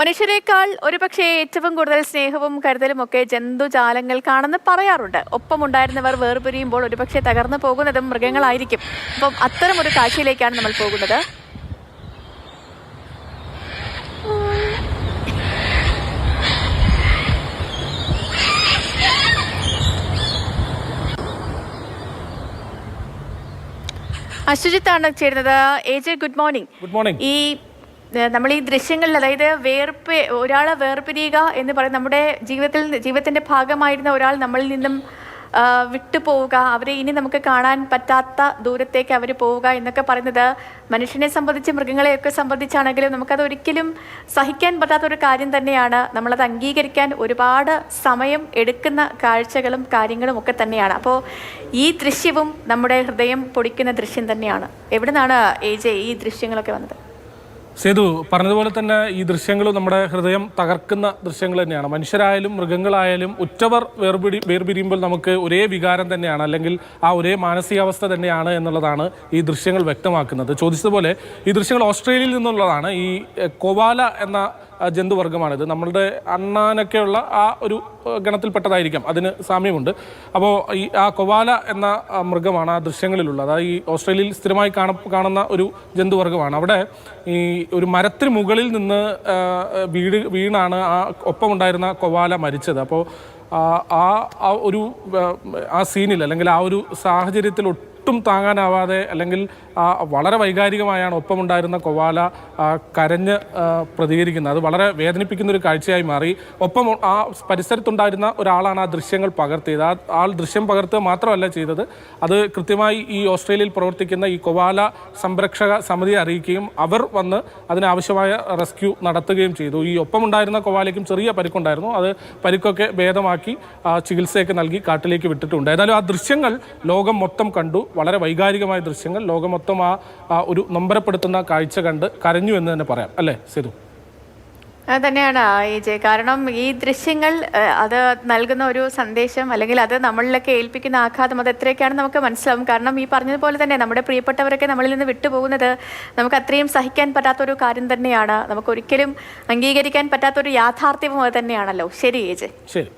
മനുഷ്യരെക്കാൾ ഒരുപക്ഷെ ഏറ്റവും കൂടുതൽ സ്നേഹവും കരുതലും ഒക്കെ ജന്തുജാലങ്ങൾക്കാണെന്ന് പറയാറുണ്ട്. ഒപ്പം ഒപ്പമുണ്ടായിരുന്നവർ വേർപിരിയുമ്പോൾ ഒരുപക്ഷെ തകർന്നു പോകുന്നതും മൃഗങ്ങളായിരിക്കും. അപ്പം അത്തരം ഒരു കാഴ്ചയിലേക്കാണ് നമ്മൾ പോകുന്നത്. അശ്വജിത്താണ് ചേരുന്നത്. ഏജ് ഗുഡ് മോർണിംഗ് ഗുഡ് മോർണിംഗ് ഈ നമ്മൾ ഈ ദൃശ്യങ്ങളിൽ അതായത് വേർപ്പ് ഒരാളെ വേർപിരിയുക എന്ന് പറയുന്നത് നമ്മുടെ ജീവിതത്തിൽ ജീവിതത്തിന്റെ ഭാഗമായിരുന്ന ഒരാൾ നമ്മളിൽ നിന്നും വിട്ടുപോവുക. അവരെ ഇനി നമുക്ക് കാണാൻ പറ്റാത്ത ദൂരത്തേക്ക് അവർ പോവുക എന്നൊക്കെ പറയുന്നത് മനുഷ്യനെ സംബന്ധിച്ച് മൃഗങ്ങളെയൊക്കെ സംബന്ധിച്ചാണെങ്കിലും നമുക്കത് ഒരിക്കലും സഹിക്കാൻ പറ്റാത്ത ഒരു കാര്യം തന്നെയാണ്. നമ്മളത് അംഗീകരിക്കാൻ ഒരുപാട് സമയം എടുക്കുന്ന കാഴ്ചകളും കാര്യങ്ങളും ഒക്കെ തന്നെയാണ്. അപ്പോൾ ഈ ദൃശ്യവും നമ്മുടെ ഹൃദയം പൊടിക്കുന്ന ദൃശ്യം തന്നെയാണ്. എവിടെ നിന്നാണ് ഏജെ ഈ ദൃശ്യങ്ങളൊക്കെ വന്നത്? സേതു പറഞ്ഞതുപോലെ തന്നെ ഈ ദൃശ്യങ്ങൾ നമ്മുടെ ഹൃദയം തകർക്കുന്ന ദൃശ്യങ്ങൾ തന്നെയാണ്. മനുഷ്യരായാലും മൃഗങ്ങളായാലും ഉറ്റവർ വേർപിടി വേർപിരിയുമ്പോൾ നമുക്ക് ഒരേ വികാരം തന്നെയാണ് അല്ലെങ്കിൽ ആ ഒരേ മാനസികാവസ്ഥ തന്നെയാണ് എന്നുള്ളതാണ് ഈ ദൃശ്യങ്ങൾ വ്യക്തമാക്കുന്നത്. ചോദിച്ചതുപോലെ ഈ ദൃശ്യങ്ങൾ ഓസ്ട്രേലിയയിൽ നിന്നുള്ളതാണ്. ഈ കോവാല എന്ന ജന്തുവർഗമാണിത്. നമ്മളുടെ അണ്ണാനൊക്കെയുള്ള ആ ഒരു ഗണത്തിൽപ്പെട്ടതായിരിക്കാം. അതിന് സാമ്യമുണ്ട്. അപ്പോൾ ഈ ആ കൊവാല എന്ന മൃഗമാണ് ആ ദൃശ്യങ്ങളിലുള്ളത്. അതായത് ഈ ഓസ്ട്രേലിയയിൽ സ്ഥിരമായി കാണ കാണുന്ന ഒരു ജന്തുവർഗമാണ്. അവിടെ ഈ ഒരു മരത്തിന് മുകളിൽ നിന്ന് വീട് വീണാണ് ആ ഒപ്പമുണ്ടായിരുന്ന കൊവാല മരിച്ചത്. അപ്പോൾ ആ ഒരു ആ, സീനിൽ അല്ലെങ്കിൽ ആ ഒരു സാഹചര്യത്തിൽ ഒട്ടും താങ്ങാനാവാതെ അല്ലെങ്കിൽ വളരെ വൈകാരികമായാണ് ഒപ്പമുണ്ടായിരുന്ന കൊവാല കരഞ്ഞ് പ്രതികരിക്കുന്നത്. അത് വളരെ വേദനിപ്പിക്കുന്ന ഒരു കാഴ്ചയായി മാറി. ഒപ്പം ആ പരിസരത്തുണ്ടായിരുന്ന ഒരാളാണ് ആ ദൃശ്യങ്ങൾ പകർത്തിയത്. ആ ആൾ ദൃശ്യം പകർത്തുക മാത്രമല്ല ചെയ്തത്. അത് കൃത്യമായി ഈ ഓസ്ട്രേലിയയിൽ പ്രവർത്തിക്കുന്ന ഈ കൊവാല സംരക്ഷക സമിതിയെ അറിയിക്കുകയും അവർ വന്ന് അതിനാവശ്യമായ റെസ്ക്യൂ നടത്തുകയും ചെയ്തു. ഈ ഒപ്പമുണ്ടായിരുന്ന കൊവാലയ്ക്കും ചെറിയ പരിക്കുണ്ടായിരുന്നു. അത് പരിക്കൊക്കെ ഭേദമാക്കി ചികിത്സയൊക്കെ നൽകി കാട്ടിലേക്ക് വിട്ടിട്ടുണ്ട്. ഏതായാലും ആ ദൃശ്യങ്ങൾ ലോകം മൊത്തം കണ്ടു. വളരെ വൈകാരികമായ ദൃശ്യങ്ങൾ ലോകം മൊത്തം ആ ഒരു നൊമ്പരപ്പെടുത്തുന്ന കാഴ്ച കണ്ട് കരഞ്ഞു എന്ന് തന്നെ പറയാം. അല്ലേ സേതു? അത് തന്നെയാണ് ഈ ജെ കാരണം ഈ ദൃശ്യങ്ങൾ അത് നൽകുന്ന ഒരു സന്ദേശം അല്ലെങ്കിൽ അത് നമ്മളിലൊക്കെ ഏൽപ്പിക്കുന്ന ആഘാതം അത് എത്രയൊക്കെയാണ് നമുക്ക് മനസ്സിലാവും. കാരണം ഈ പറഞ്ഞതുപോലെ തന്നെ നമ്മുടെ പ്രിയപ്പെട്ടവരൊക്കെ നമ്മളിൽ നിന്ന് വിട്ടുപോകുന്നത് നമുക്ക് അത്രയും സഹിക്കാൻ പറ്റാത്തൊരു കാര്യം തന്നെയാണ്. നമുക്ക് ഒരിക്കലും അംഗീകരിക്കാൻ പറ്റാത്തൊരു യാഥാർത്ഥ്യവും അത് തന്നെയാണല്ലോ. ശരി ഏജെ ശരി.